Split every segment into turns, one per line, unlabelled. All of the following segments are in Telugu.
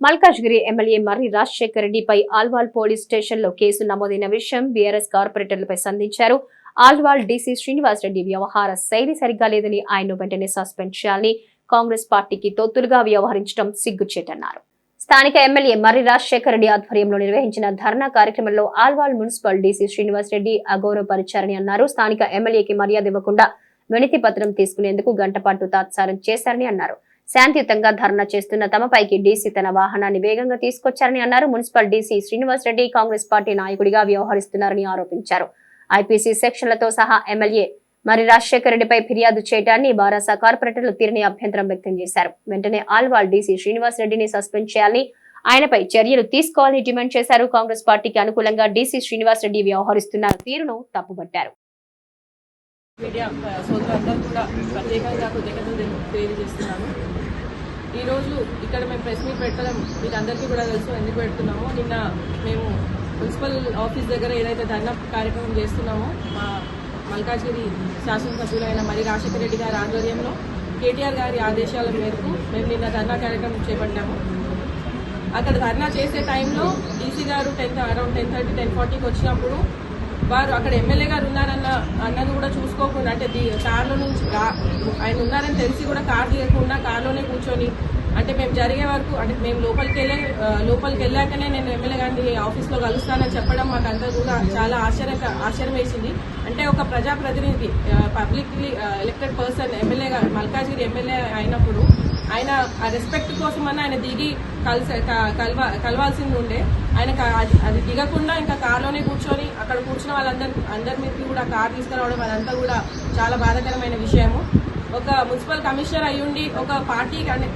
మల్కాజ్గిరి ఎమ్మెల్యే మర్రి రాజశేఖర్ రెడ్డిపై ఆల్వాల్ పోలీస్ స్టేషన్లో కేసు నమోదైన విషయం బీఆర్ఎస్ కార్పొరేటర్లపై సంధించారు. ఆల్వాల్ డీసీ శ్రీనివాస్ రెడ్డి వ్యవహార శైలి సరిగ్గా లేదని ఆయన వెంటనే సస్పెండ్ చేయాలని కాంగ్రెస్ పార్టీకి తొత్తులుగా వ్యవహరించడం సిగ్గుచేటన్నారు. స్థానిక ఎమ్మెల్యే మర్రి రాజశేఖర్ రెడ్డి ఆధ్వర్యంలో నిర్వహించిన ధర్నా కార్యక్రమంలో ఆల్వాల్ మున్సిపల్ డీసీ శ్రీనివాస్ రెడ్డి అగౌరవపరిచారని అన్నారు. స్థానిక ఎమ్మెల్యేకి మర్యాద ఇవ్వకుండా వినతి పత్రం తీసుకునేందుకు గంటపాటు తాత్సారం చేశారని అన్నారు. శాంతియుతంగా ధర్నా చేస్తున్న తమపైకి డీసీ తన వాహనాన్ని వేగంగా తీసుకొచ్చారని అన్నారు. Municipal DC Srinivas Reddy Congress party నాయకుడిగా వ్యవహరిస్తున్నారని ఆరోపించారు. ఐపీసీ సెక్షన్లతో సహా ఎమ్మెల్యే మరి రాజశేఖర రెడ్డిపై ఫిర్యాదు చేయడాన్ని బారాసా కార్పొరేటర్లు తీరని అభ్యంతరం వ్యక్తం చేశారు. వెంటనే ఆల్వాల్ డీసీ శ్రీనివాస్ రెడ్డిని సస్పెండ్ చేయాలని ఆయనపై చర్యలు తీసుకోవాలని డిమాండ్ చేశారు. కాంగ్రెస్ పార్టీకి అనుకూలంగా డీసీ శ్రీనివాస్ రెడ్డి వ్యవహరిస్తున్న తీరును తప్పుపట్టారు
మీడియా సోదరులందరూ కూడా ప్రత్యేకంగా కృతజ్ఞతలు తెలియజేస్తున్నాను. ఈరోజు ఇక్కడ మేము ప్రెస్ మీట్ పెట్టడం మీకు అందరికీ కూడా తెలుసు ఎందుకు పెడుతున్నామో. నిన్న మేము మున్సిపల్ ఆఫీస్ దగ్గర ఏదైతే ధర్నా కార్యక్రమం చేస్తున్నామో మా మల్కాజ్గిరి శాసనసభ్యులైన మరి రాజశేఖర రెడ్డి గారి ఆధ్వర్యంలో కేటీఆర్ గారి ఆదేశాల మేరకు మేము నిన్న ధర్నా కార్యక్రమం చేపట్టాము. అక్కడ ధర్నా చేసే టైంలో ఈసీ గారు ten around ten thirty ten ఫార్టీకి వచ్చినప్పుడు వారు అక్కడ ఎమ్మెల్యే గారు ఉన్నారన్న అన్నది కూడా చూసుకోకుండా అంటే కార్లో నుంచి ఆయన ఉన్నారని తెలిసి కూడా కార్ తీయకుండా కార్లోనే కూర్చొని అంటే మేము జరిగే వరకు అంటే మేము లోపలికి వెళ్ళే లోపలికి వెళ్ళాకనే నేను ఎమ్మెల్యే గారిని ఆఫీస్లో కలుస్తానని చెప్పడం మాకు అంతా కూడా చాలా ఆశ్చర్య ఆశ్చర్యం వేసింది. అంటే ఒక ప్రజాప్రతినిధి పబ్లిక్లీ ఎలక్టెడ్ పర్సన్ ఎమ్మెల్యే గారు మల్కాజ్గిరి ఎమ్మెల్యే అయినప్పుడు ఆయన ఆ రెస్పెక్ట్ కోసం అన్న ఆయన దిగి కలిసి కలవ కలవాల్సింది ఉండే. ఆయన అది అది దిగకుండా ఇంకా కార్లోనే కూర్చొని అక్కడ కూర్చున్న వాళ్ళందరి అందరి మీద కూడా కార్ తీసుకురావడం అదంతా కూడా చాలా బాధాకరమైన విషయము. ఒక మున్సిపల్ కమిషనర్ అయ్యుండి ఒక పార్టీకి అంటే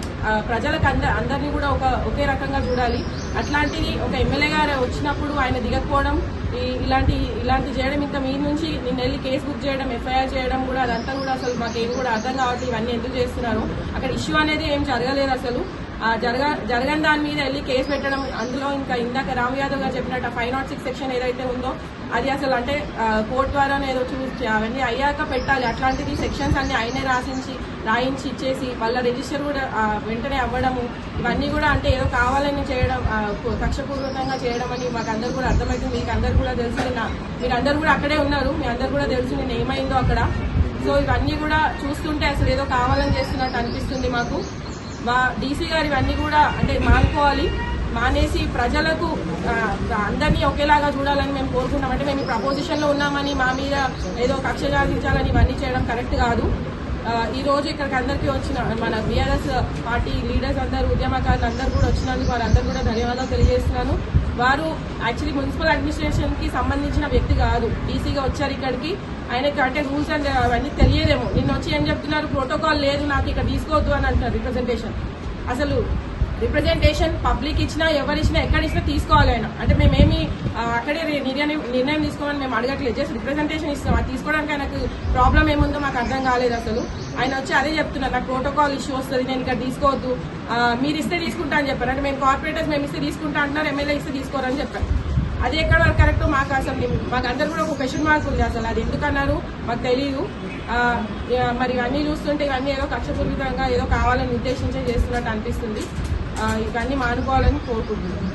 ప్రజలకు అంద అందరినీ కూడా ఒక ఒకే రకంగా చూడాలి. అట్లాంటిది ఒక ఎమ్మెల్యే గారు వచ్చినప్పుడు ఆయన దిగకపోవడం ఈ- ఇలాంటి ఇలాంటి చేయడం ఇంకా మీ నుంచి నిన్న వెళ్ళి కేసు బుక్ చేయడం ఎఫ్ఐఆర్ చేయడం కూడా అదంతా కూడా అసలు మాకేం కూడా అర్థం కావట్లేదు ఇవన్నీ ఎందుకు చేస్తున్నారు? అక్కడ ఇష్యూ అనేది ఏం జరగలేదు అసలు. జరగ జరగని దాని మీద వెళ్ళి కేసు పెట్టడం అందులో ఇంకా ఇందాక రామ్ యాదవ్ గారు చెప్పినట్టు ఫైవ్ నాట్ సిక్స్ సెక్షన్ ఏదైతే ఉందో అది అసలు అంటే కోర్టు ద్వారా ఏదో చూసి అవన్నీ అయ్యాక పెట్టాలి. అట్లాంటిది సెక్షన్స్ అన్ని ఆయనే రాసించి రాయించి ఇచ్చేసి వాళ్ళ రిజిస్టర్ కూడా వెంటనే అవ్వడము ఇవన్నీ కూడా అంటే ఏదో కావాలని చేయడం కక్షపూర్వకంగా చేయడం అని మాకు అందరు కూడా అర్థమవుతుంది మీకు అందరు కూడా తెలుసు. మీరు అందరు కూడా అక్కడే ఉన్నారు. మీ అందరు కూడా తెలుసు నేను ఏమైందో అక్కడ. సో ఇవన్నీ కూడా చూస్తుంటే అసలు ఏదో కావాలని చేస్తున్నట్టు అనిపిస్తుంది మాకు. మా డీసీ గారు ఇవన్నీ కూడా అంటే మానుకోవాలి మానేసి ప్రజలకు అందరినీ ఒకేలాగా చూడాలని మేము కోరుకున్నాం అంటే మేము ప్రపోజిషన్లో ఉన్నామని మా మీద ఏదో కక్ష సాధించాలని ఇవన్నీ చేయడం కరెక్ట్ కాదు. ఈ రోజు ఇక్కడికి అందరికీ వచ్చిన మన బీఆర్ఎస్ పార్టీ లీడర్స్ అందరూ ఉద్యమకారులు అందరూ కూడా వచ్చినందుకు వారందరూ కూడా ధన్యవాదాలు తెలియజేస్తున్నాను. వారు యాక్చువల్లీ మున్సిపల్ అడ్మినిస్ట్రేషన్కి సంబంధించిన వ్యక్తి కాదు. డీసీగా వచ్చారు ఇక్కడికి. ఆయనకి అంటే రూల్స్ అండ్ అవన్నీ తెలియదేమో. నిన్న వచ్చి ఏం చెప్తున్నారు? ప్రోటోకాల్ లేదు నాకు ఇక్కడ తీసుకోవద్దు అని అంటారు రిప్రజెంటేషన్ అసలు రిప్రజెంటేషన్ పబ్లిక్ ఇచ్చినా ఎవరు ఇచ్చినా ఎక్కడ ఇచ్చినా తీసుకోవాలి ఆయన. అంటే మేమేమి అక్కడే నిర్ణయం నిర్ణయం తీసుకోమని మేము అడగట్లేదు. జస్ట్ రిప్రజెంటేషన్ ఇస్తాం అది తీసుకోవడానికి ఆయనకు ప్రాబ్లం ఏముందో మాకు అర్థం కాలేదు అసలు. ఆయన వచ్చి అదే చెప్తున్నారు. నాకు ప్రోటోకాల్ ఇష్యూ వస్తుంది నేను ఇక్కడ తీసుకోవద్దు. మీరు ఇస్తే తీసుకుంటా అని చెప్పారు. అంటే మేము కార్పొరేటర్స్ మేము ఇస్తే తీసుకుంటా అంటున్నారు ఎమ్మెల్యే ఇస్తే తీసుకోరని చెప్పారు. అది ఎక్కడ వరకు కరెక్ట్ మాకు అసలు మాకు అందరు కూడా ఒక క్వశ్చన్ మార్క్ ఉంది అసలు. అది ఎందుకన్నారు మాకు తెలియదు మరి ఇవన్నీ చూస్తుంటే ఇవన్నీ ఏదో కక్షపూరితంగా ఏదో కావాలని ఉద్దేశించే చేస్తున్నట్టు అనిపిస్తుంది. ఇవన్నీ మానుకోవాలని కోరుకుంటున్నాను.